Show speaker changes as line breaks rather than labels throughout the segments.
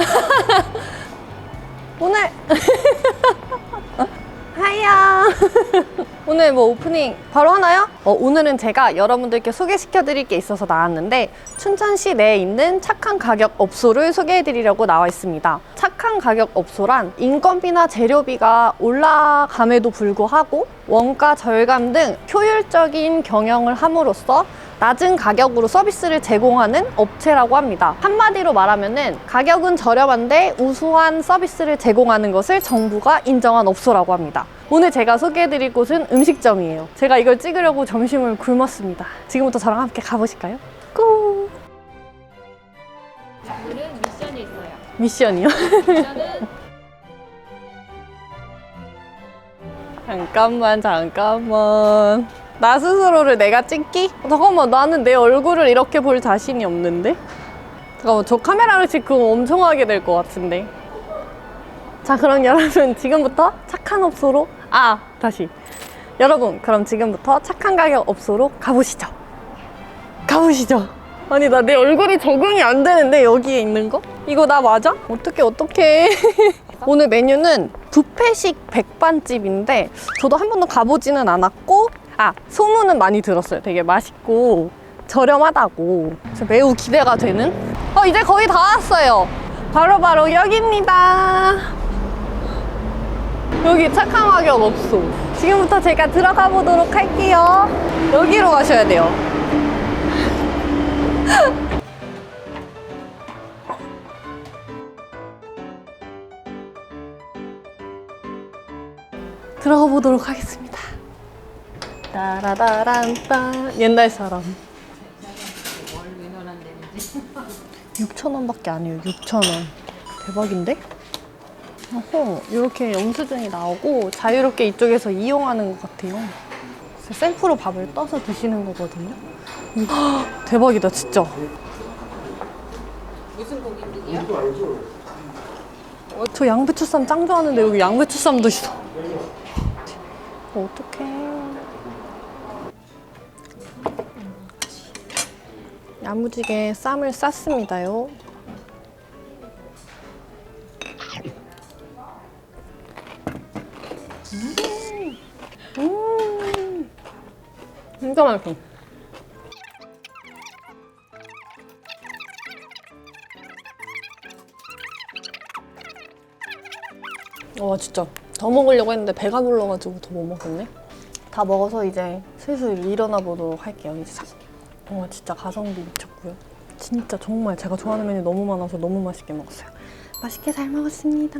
오늘 하야 오늘 뭐 오프닝 바로 하나요? 어, 오늘은 제가 여러분들께 소개시켜 드릴 게 있어서 나왔는데 춘천시 내에 있는 착한 가격 업소를 소개해 드리려고 나와 있습니다 착한 가격 업소란 인건비나 재료비가 올라감에도 불구하고 원가 절감 등 효율적인 경영을 함으로써 낮은 가격으로 서비스를 제공하는 업체라고 합니다. 한마디로 말하면은 가격은 저렴한데 우수한 서비스를 제공하는 것을 정부가 인정한 업소라고 합니다. 오늘 제가 소개해드릴 곳은 음식점이에요. 제가 이걸 찍으려고 점심을 굶었습니다. 지금부터 저랑 함께 가보실까요? 고!
오늘은 미션이 있어요.
미션이요?
미션은
잠깐만, 잠깐만. 나 스스로를 내가 찍기? 잠깐만, 나는 내 얼굴을 이렇게 볼 자신이 없는데? 잠깐만, 저 카메라를 지금 엄청 하게 될 것 같은데. 자, 그럼 여러분, 지금부터 착한 업소로, 아, 다시. 여러분, 그럼 지금부터 착한 가격 업소로 가보시죠. 가보시죠. 아니, 나 내 얼굴이 적응이 안 되는데, 여기에 있는 거? 이거 나 맞아? 어떻게, 어떻게. 오늘 메뉴는 뷔페식 백반집인데, 저도 한 번도 가보지는 않았고, 아, 소문은 많이 들었어요. 되게 맛있고, 저렴하다고. 그래서 매우 기대가 되는? 어, 이제 거의 다 왔어요. 바로바로 여기입니다. 여기 착한 가격 없어. 지금부터 제가 들어가 보도록 할게요. 여기로 가셔야 돼요. 들어가 보도록 하겠습니다. 따라다란따 옛날 사람. 6천 원밖에 안 해요. 6천 원. 대박인데? 어허, 이렇게 영수증이 나오고 자유롭게 이쪽에서 이용하는 것 같아요. 셀프로 밥을 떠서 드시는 거거든요. 헉, 대박이다, 진짜.
무슨 고객님이요?
어, 저 양배추쌈 짱 좋아하는데 여기 양배추쌈도 있어. 어떡해. 야무지게 쌈을 쌌습니다요. 음, 음, 진짜 맛있어. 와 진짜 더 먹으려고 했는데 배가 불러가지고 더 못 먹겠네. 다 먹어서 이제 슬슬 일어나 보도록 할게요. 이제 자. 와 진짜 가성비 미쳤고요. 진짜 정말 제가 좋아하는 메뉴 너무 많아서 너무 맛있게 먹었어요. 맛있게 잘 먹었습니다.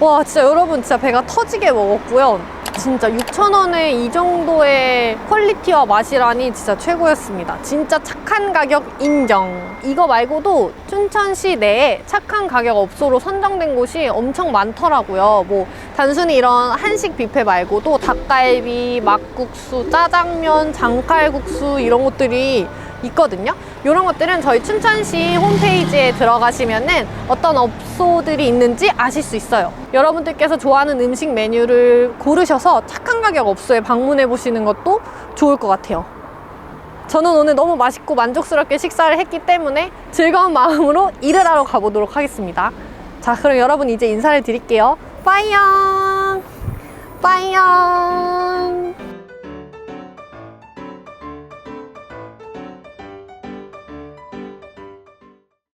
와 진짜 여러분 진짜 배가 터지게 먹었고요. 진짜 6,000원에 이 정도의 퀄리티와 맛이라니 진짜 최고였습니다. 진짜 착한 가격 인정. 이거 말고도 춘천시 내에 착한 가격 업소로 선정된 곳이 엄청 많더라고요. 뭐 단순히 이런 한식 뷔페 말고도 닭갈비, 막국수, 짜장면, 장칼국수 이런 것들이 있거든요. 이런 것들은 저희 춘천시 홈페이지에 들어가시면은 어떤 업소들이 있는지 아실 수 있어요. 여러분들께서 좋아하는 음식 메뉴를 고르셔서 착한 가격 업소에 방문해 보시는 것도 좋을 것 같아요. 저는 오늘 너무 맛있고 만족스럽게 식사를 했기 때문에 즐거운 마음으로 일을 하러 가보도록 하겠습니다. 자, 그럼 여러분 이제 인사를 드릴게요. 빠이영! 빠이영!